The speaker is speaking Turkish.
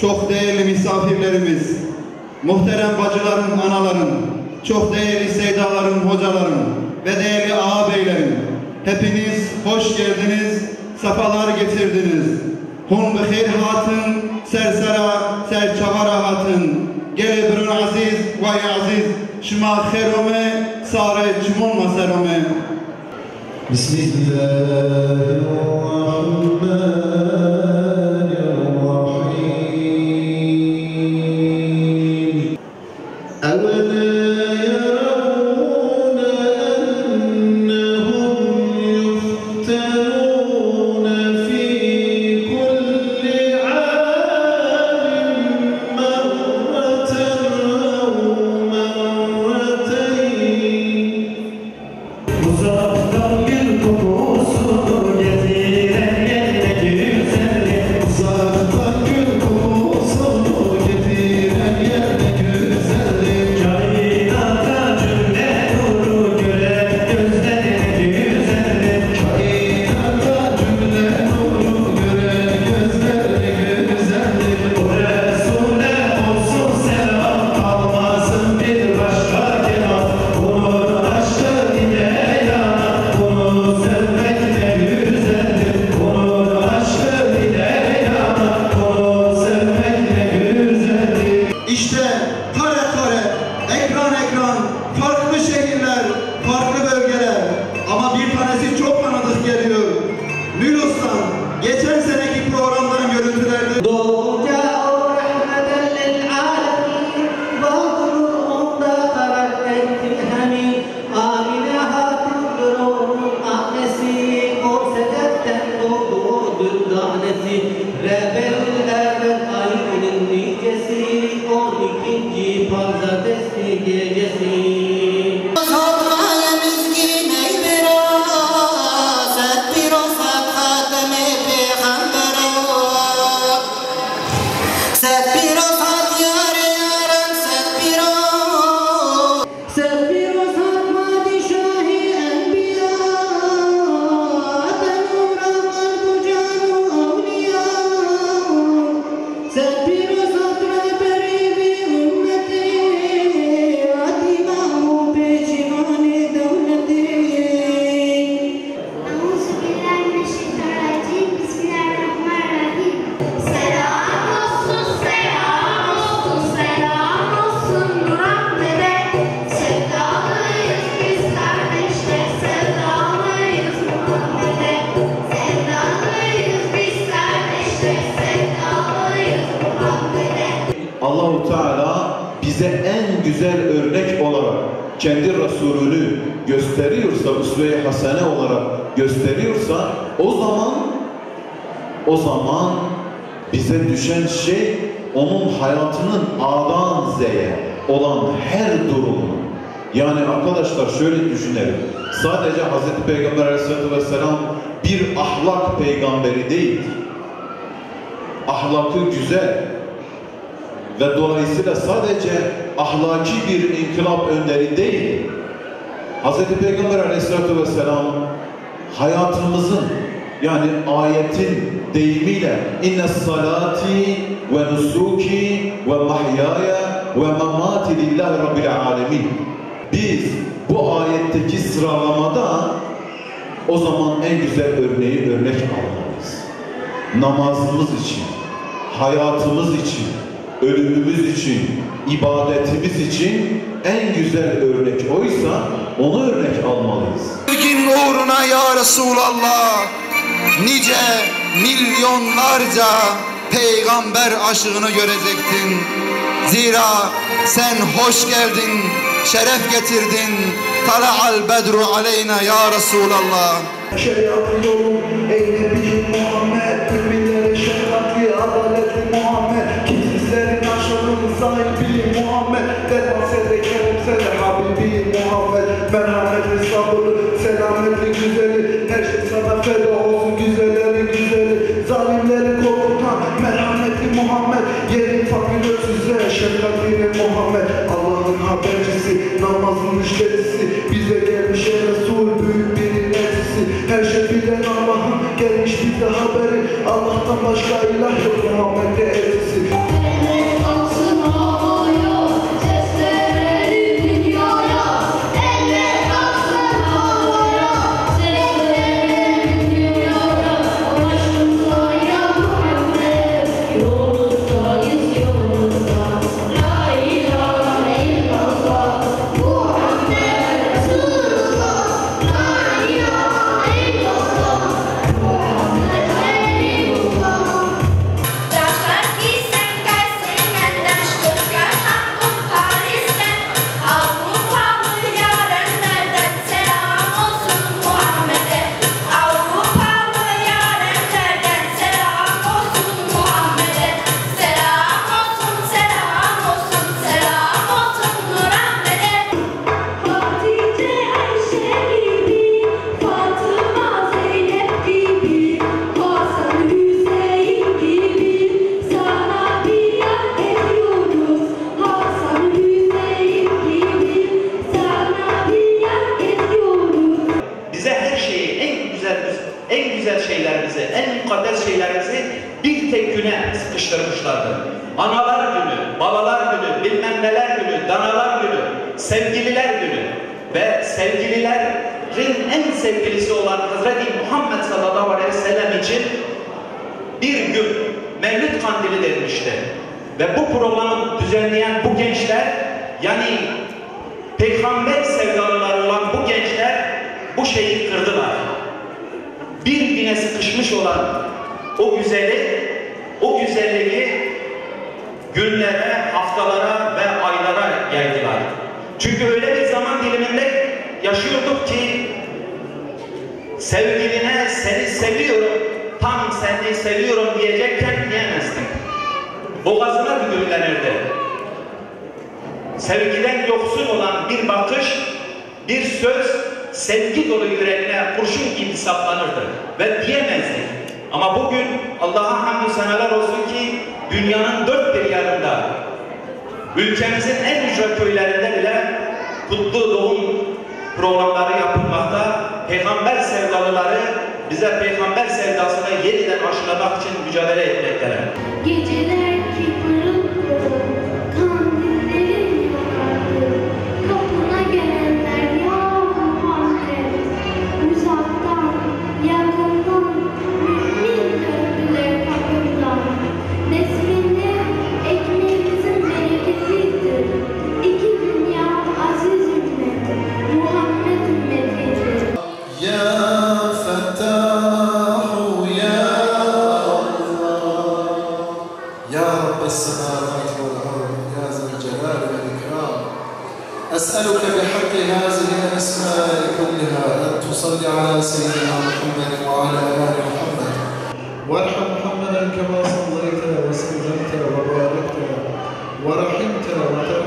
çok değerli misafirlerimiz, muhterem bacıların, anaların, çok değerli seydaların, hocaların ve değerli ağabeylerim, hepiniz hoş geldiniz, sefalar getirdiniz. Hun bihir hatın, sersera, serçavara hatın, Gelebren aziz, vay aziz, şma kherome, sare çimun maserome. Bismillahirrahmanirrahim. Şehirler, farklı bölgeler. Ama bir tanesi çok tanıdık geliyor. Nülus'tan, geçen seneki programdan görüntülerde güzel örnek olarak kendi Resulünü gösteriyorsa, üsve-i hasene olarak gösteriyorsa o zaman o zaman bize düşen şey onun hayatının A'dan Z'ye olan her durumu. Yani arkadaşlar şöyle düşünelim. Sadece Hz. Peygamber Aleyhisselatü Vesselam bir ahlak peygamberi değil. Ahlakı güzel, ve dolayısıyla sadece ahlaki bir inkılap önderi değil, Hz. Peygamber aleyhissalatü vesselam hayatımızın yani ayetin deyimiyle inne salati ve nusuki ve mahyaya ve mamati lillahi rabbil alemin biz bu ayetteki sıralamada o zaman en güzel örneği örnek almalıyız. Namazımız için, hayatımız için, ölümümüz için, ibadetimiz için en güzel örnek oysa onu örnek almalıyız. Gün uğruna ya Resulallah nice milyonlarca peygamber aşığını görecektin. Zira sen hoş geldin, şeref getirdin. Tala'al bedru aleyna ya Resulallah. Şeriatı yolun ey Muhammed Defasede keremsede Habibi Muhammed. Merhametli sabırlı selametli güzeli. Her şey sana feda olsun güzellerin güzeli. Zalimleri korkutan merhametli Muhammed. Yerin fakir öksüzlere şefkatli Muhammed. Allah'ın habercisi namazın müşterisi. Bize gelmiş ey Resul büyük bir elçisi. Her şey bilen Allah'ın gelmiş bize haberi. Allah'tan başka ilah yok Muhammed'e en güzel şeylerimizi, en mukaddes şeylerimizi bir tek güne sıkıştırmışlardı. Analar günü, babalar günü, bilmem neler günü, danalar günü, sevgililer günü ve sevgililerin en sevgilisi olan Hazreti Muhammed sallallahu aleyhi ve sellem için bir gün Mevlid Kandili denmişti. Ve bu programı düzenleyen bu gençler yani peygamber sevdalıları Sıkışmış olan o güzeli, o güzelliği günlere, haftalara ve aylara yaydılar. Çünkü öyle bir zaman diliminde yaşıyorduk ki sevgiline seni seviyorum, tam seni seviyorum diyecekken diyemezdim. Boğazına düğümlenirdi. Sevgiden yoksun olan bir bakış, bir söz sevgi dolu yüreğine kurşun gibi saplanırdı ve diyemezdik. Ama bugün Allah'a hamdü seneler olsun ki dünyanın dört bir yanında ülkemizin en ücra köylerinde bile kutlu doğum programları yapılmakta. Peygamber sevdalıları bize peygamber sevdasını yeniden aşılamak için mücadele etmekteler. Geceler أسألك بحق هذه الأسماء كلها أن تصلي على سيدنا محمد وعلى آل محمد. وارحم محمدا كما صليت وسلمت وباركت ورحمت وترحمت